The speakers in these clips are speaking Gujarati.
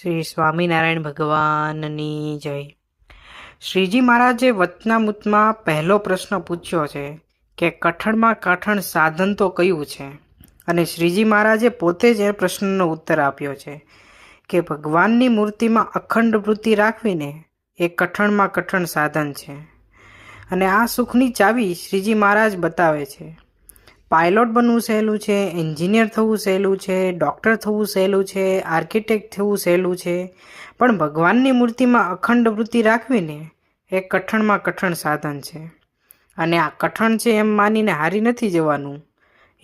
શ્રી સ્વામિનારાયણ ભગવાનની જય. શ્રીજી મહારાજે વતનામૂતમાં પહેલો પ્રશ્ન પૂછ્યો છે કે કઠણમાં કઠણ સાધન તો કયું છે? અને શ્રીજી મહારાજે પોતે જ એ પ્રશ્નનો ઉત્તર આપ્યો છે કે ભગવાનની મૂર્તિમાં અખંડ વૃત્તિ રાખવીને એ કઠણમાં કઠણ સાધન છે. અને આ સુખની ચાવી શ્રીજી મહારાજ બતાવે છે. પાયલોટ બનવું સહેલું છે, એન્જિનિયર થવું સહેલું છે, ડૉક્ટર થવું સહેલું છે, આર્કિટેક્ટ થવું સહેલું છે. પણ ભગવાનની મૂર્તિમાં અખંડ વૃત્તિ રાખવીને એ કઠણમાં કઠણ સાધન છે. અને આ કઠણ છે એમ માનીને હારી નથી જવાનું.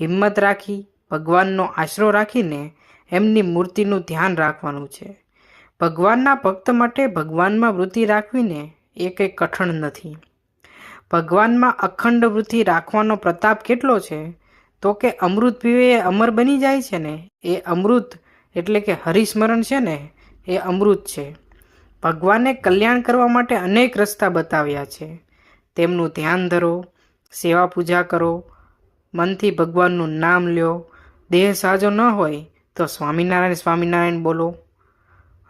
હિંમત રાખી, ભગવાનનો આશરો રાખીને એમની મૂર્તિનું ધ્યાન રાખવાનું છે. ભગવાનના ભક્ત માટે ભગવાનમાં વૃત્તિ રાખવીને એ કંઈ કઠણ નથી. ભગવાનમાં અખંડ વૃત્તિ રાખવાનો પ્રતાપ કેટલો છે? તો કે અમૃત પીવે એ અમર બની જાય છે ને? એ અમૃત એટલે કે હરિસ્મરણ છે ને? એ અમૃત છે. ભગવાને કલ્યાણ કરવા માટે અનેક રસ્તા બતાવ્યા છે. તેમનું ધ્યાન ધરો, સેવા પૂજા કરો, મનથી ભગવાનનું નામ લ્યો. દેહ સાજો ન હોય તો સ્વામિનારાયણ સ્વામિનારાયણ બોલો.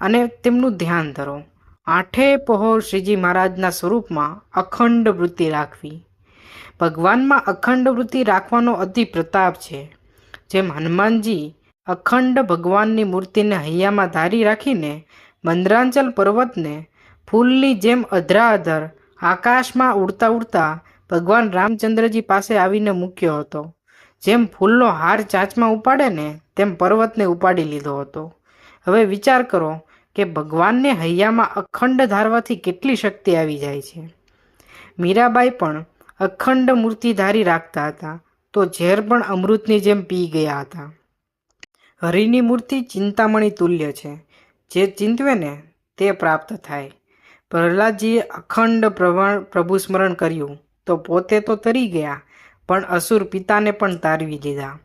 અને તેમનું ધ્યાન ધરો. આઠે પહોર શ્રીજી મહારાજના સ્વરૂપમાં અખંડ વૃત્તિ રાખવી. ભગવાનમાં અખંડ વૃત્તિ રાખવાનો અતિ પ્રતાપ છે. જેમ હનુમાનજી અખંડ ભગવાનની મૂર્તિને હૈયામાં ધારી રાખીને મંદરાંચલ પર્વતને ફૂલની જેમ અધરાઅધર આકાશમાં ઉડતા ઉડતા ભગવાન રામચંદ્રજી પાસે આવીને મૂક્યો હતો. જેમ ફૂલનો હાર ચાંચમાં ઉપાડે ને તેમ પર્વતને ઉપાડી લીધો હતો. હવે વિચાર કરો કે ભગવાનને હૈયામાં અખંડ ધારવાથી કેટલી શક્તિ આવી જાય છે? મીરાબાઈ પણ અખંડ મૂર્તિ ધારી રાખતા હતા, તો ઝેર પણ અમૃતની જેમ પી ગયા હતા. હરિની મૂર્તિ ચિંતામણી તુલ્ય છે. જે ચિંતવે ને તે પ્રાપ્ત થાય. પ્રહલાદજીએ અખંડ પ્રભુ સ્મરણ કર્યું, તો પોતે તો તરી ગયા, પણ અસુર પિતાને પણ તારવી દીધા.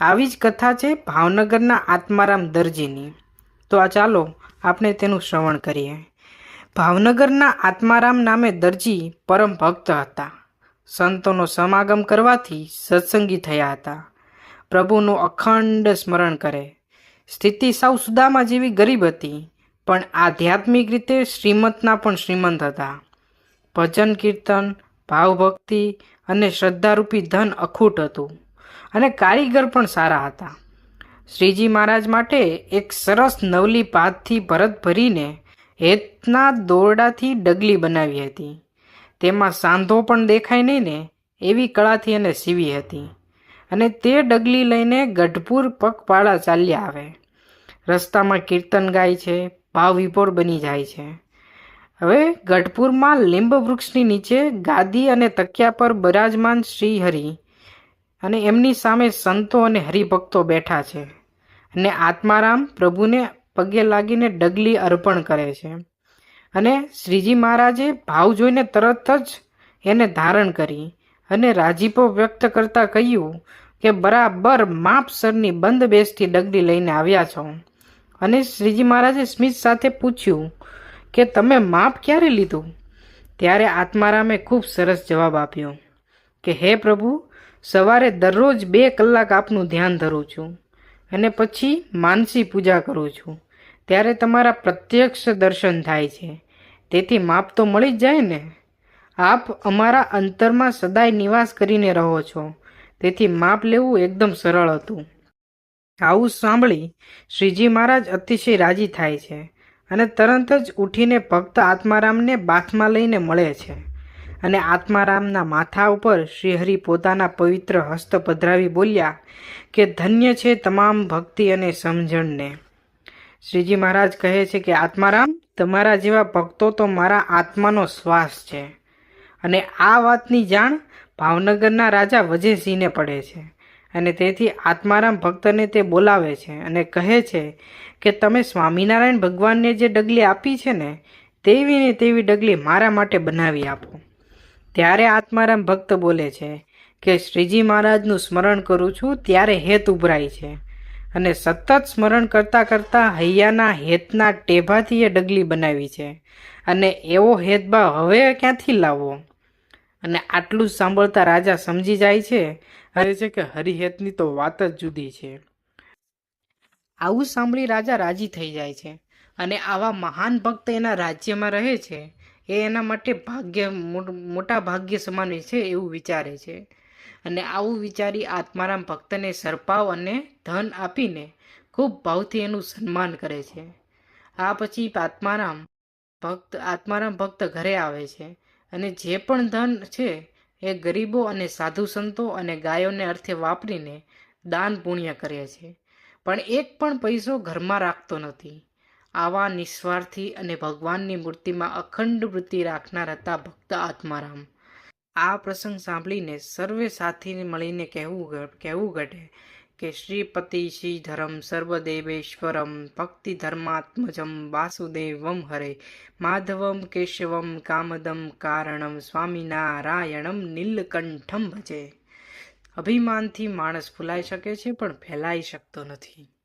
આવી જ કથા છે ભાવનગરના આત્મારામ દરજીની. તો આ ચાલો આપણે તેનું શ્રવણ કરીએ. ભાવનગરના આત્મારામ નામે દરજી પરમ ભક્ત હતા. સંતોનો સમાગમ કરવાથી સત્સંગી થયા હતા. પ્રભુનું અખંડ સ્મરણ કરે. સ્થિતિ સાવ સુદામા જેવી ગરીબ હતી, પણ આધ્યાત્મિક રીતે શ્રીમંતના પણ શ્રીમંત હતા. ભજન, કીર્તન, ભાવભક્તિ અને શ્રદ્ધારૂપી ધન અખૂટ હતું અને કારીગર પણ સારા હતા. શ્રીજી મહારાજ માટે એક સરસ નવલી પાતથી ભરત ભરીને હેતના દોરડાથી ડગલી બનાવી હતી. તેમાં સાંધો પણ દેખાય નહીં ને, એવી કળાથી એને સીવી હતી. અને તે ડગલી લઈને ગઢપુર પગપાળા ચાલ્યા આવે. રસ્તામાં કીર્તન ગાય છે, ભાવ વિભોર બની જાય છે. હવે ગઢપુરમાં લીંબ વૃક્ષની નીચે ગાદી અને તકિયા પર બરાજમાન શ્રી હરિ અને એમની સામે સંતો અને હરિભક્તો બેઠા છે. અને આત્મારામ પ્રભુને પગે લાગીને ડગલી અર્પણ કરે છે. અને શ્રીજી મહારાજે ભાવ જોઈને તરત જ એને ધારણ કરી અને રાજીપો વ્યક્ત કરતા કહ્યું કે, બરાબર માપસરની બંધ બેસથી ડગલી લઈને આવ્યા છો. અને શ્રીજી મહારાજે સ્મિત સાથે પૂછ્યું કે, તમે માપ ક્યારે લીધું? ત્યારે આત્મારામે ખૂબ સરસ જવાબ આપ્યો કે, હે પ્રભુ, સવારે દરરોજ બે કલાક આપનું ધ્યાન ધરું છું. અને પછી માનસી પૂજા કરું છું. ત્યારે તમારા પ્રત્યક્ષ દર્શન થાય છે. તેથી માપ તો મળી જ જાય ને? આપ અમારા અંતરમાં સદાય નિવાસ કરીને રહો છો. તેથી માપ લેવું એકદમ સરળ હતું. આવું સાંભળી શ્રીજી મહારાજ અતિશય રાજી થાય છે અને તરત જ ઉઠીને ભક્ત આત્મારામને બાથમાં લઈને મળે છે. અને આત્મારામના માથા ઉપર શ્રીહરિ પોતાના પવિત્ર હસ્ત પધરાવી બોલ્યા કે ધન્ય છે તમામ ભક્તિ અને સમજણને. શ્રીજી મહારાજ કહે છે કે, આત્મારામ, તમારા જેવા ભક્તો તો મારા આત્માનો શ્વાસ છે અને આ વાતની જાણ ભાવનગરના રાજા વજયસિંહને પડે છે અને તેથી આત્મારામ ભક્તને તે બોલાવે છે અને કહે છે કે, તમે સ્વામિનારાયણ ભગવાનને જે ડગલી આપી છે ને તેવી ને તેવી ડગલી મારા માટે બનાવી આપો. ત્યારે આત્મારામ ભક્ત બોલે છે કે શ્રીજી મહારાજનું સ્મરણ કરું છું ત્યારે હેત ઉભરાય છે. અને સતત સ્મરણ કરતાં કરતાં હૈયાના હેતના ટેભાથી એ ડગલી બનાવી છે. અને એવો હેતભાવ હવે ક્યાંથી લાવવો? અને આટલું સાંભળતા રાજા સમજી જાય છે અરે છે કે હરિહેતની તો વાત જ જુદી છે. આવું સાંભળી રાજા રાજી થઈ જાય છે. અને આવા મહાન ભક્ત એના રાજ્યમાં રહે છે. એ એના માટે ભાગ્ય મોટા ભાગ્ય સમાન છે એવું વિચારે છે. અને આવું વિચારી આત્મારામ ભક્તને સરપાવ અને ધન આપીને ખૂબ ભાવથી એનું સન્માન કરે છે. આ પછી આત્મારામ ભક્ત આત્મારામ ભક્ત ઘરે આવે છે અને જે પણ ધન છે એ ગરીબો અને સાધુ સંતો અને ગાયોને અર્થે વાપરીને દાન પુણ્ય કરે છે. પણ એક પણ પૈસો ઘરમાં રાખતો નથી. આવા નિસ્વાર્થી અને ભગવાનની મૂર્તિમાં અખંડ વૃત્તિ રાખનાર હતા ભક્ત આત્મારામ. આ પ્રસંગ સાંભળીને સર્વે સાથીને મળીને કહેવું કહેવું ઘટે કે શ્રીપતિ શ્રી ધર્મ સર્વદેવેશ્વરમ ભક્તિ ધર્માત્મજમ વાસુદેવમ હરે માધવમ કેશવમ કામદમ કારણમ સ્વામિનારાયણમ નીલકંઠમ ભજે. અભિમાનથી માણસ ફૂલાઈ શકે છે પણ ફેલાઈ શકતો નથી.